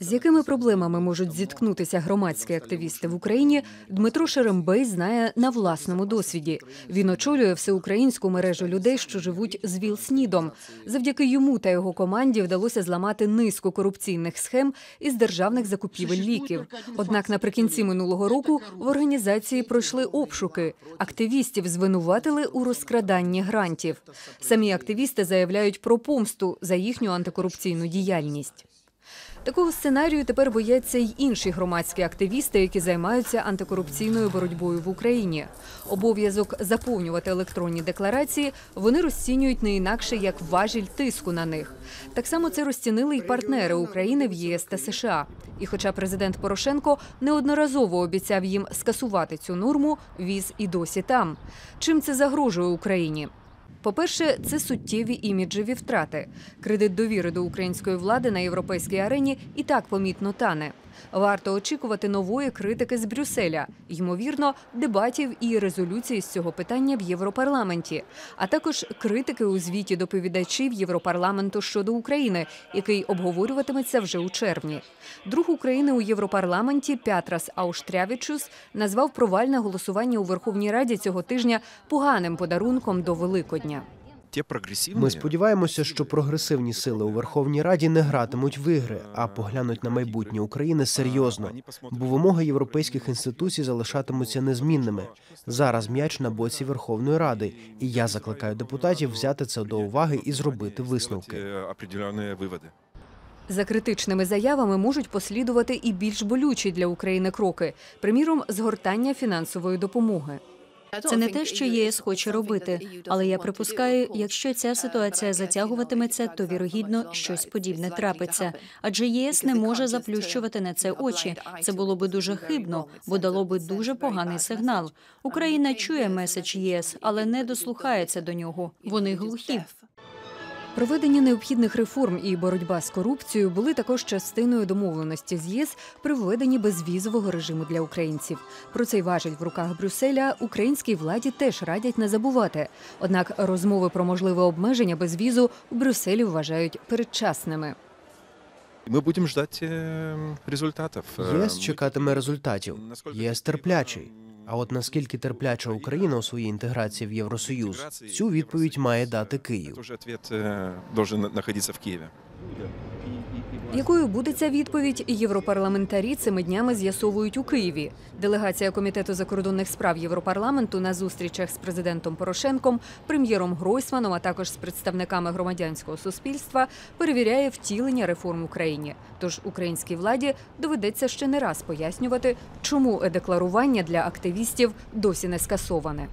З якими проблемами можуть зіткнутися громадські активісти в Україні, Дмитро Шерембей знає на власному досвіді. Він очолює всеукраїнську мережу людей, що живуть з ВІЛ-СНІДом. Завдяки йому та його команді вдалося зламати низку корупційних схем із державних закупівель ліків. Однак наприкінці минулого року в організації пройшли обшуки. Активістів звинуватили у розкраданні грантів. Самі активісти заявляють про помсту за їхню антикорупційну діяльність. Такого сценарію тепер бояться й інші громадські активісти, які займаються антикорупційною боротьбою в Україні. Обов'язок заповнювати електронні декларації вони розцінюють не інакше як важіль тиску на них. Так само це розцінили й партнери України в ЄС та США. І, хоча президент Порошенко неодноразово обіцяв їм скасувати цю норму, віз і досі там. Чим це загрожує Україні? По-перше, це суттєві іміджеві втрати. Кредит довіри до української влади на європейській арені і так помітно тане. Варто очікувати нової критики з Брюсселя, ймовірно, дебатів і резолюції з цього питання в Європарламенті, а також критики у звіті доповідачів Європарламенту щодо України, який обговорюватиметься вже у червні. Друг України у Європарламенті Пятрас Ауштрявічус назвав провальне голосування у Верховній Раді цього тижня поганим подарунком до Великодня. Те прогрессивные... Ми сподіваємося, що прогресивні сили у Верховній Раді не гратимуть в ігри, а поглянуть на майбутнє України серйозно. Бо вимоги європейських інституцій залишатимуться незмінними. Зараз м'яч на боці Верховної Ради, і я закликаю депутатів взяти це до уваги і зробити висновки. э, определенные выводы. За критичними заявами можуть послідувати і більш болючі для України кроки, приміром, згортання фінансової допомоги. Це не те, що ЄС хоче робити, але я припускаю, якщо ця ситуація затягуватиметься, то вірогідно щось подібне трапиться. Адже ЄС не може заплющувати на це очі. Це було би дуже хибно, бо дало би дуже поганий сигнал. Україна чує меседж ЄС, але не дослухається до нього. Вони глухі. Проведення необхідних реформ і боротьба з корупцією були також частиною домовленості з ЄС при введенні безвізового режиму для українців. Про цей важіль в руках Брюсселя українській владі теж радять не забувати. Однак розмови про можливе обмеження безвізу у Брюсселі вважають передчасними. Мы будем ждать э, результатов. Э, ЄС чекатиме результатів. наскільки ЄС терплячий. А от наскільки терпляча Україна у своїй інтеграції в Євросоюз, цю відповідь має дати Київ. Уже ответ э, должен находиться в Киеве. Якою буде ця відповідь, європарламентарі цими днями з'ясовують у Києві. Делегація комітету закордонних справ Європарламенту на зустрічах з президентом Порошенком, прем'єром Гройсманом, а також з представниками громадянського суспільства перевіряє втілення реформ в Україні. Тож українській владі доведеться ще не раз пояснювати, чому е-декларування для активістів досі не скасоване.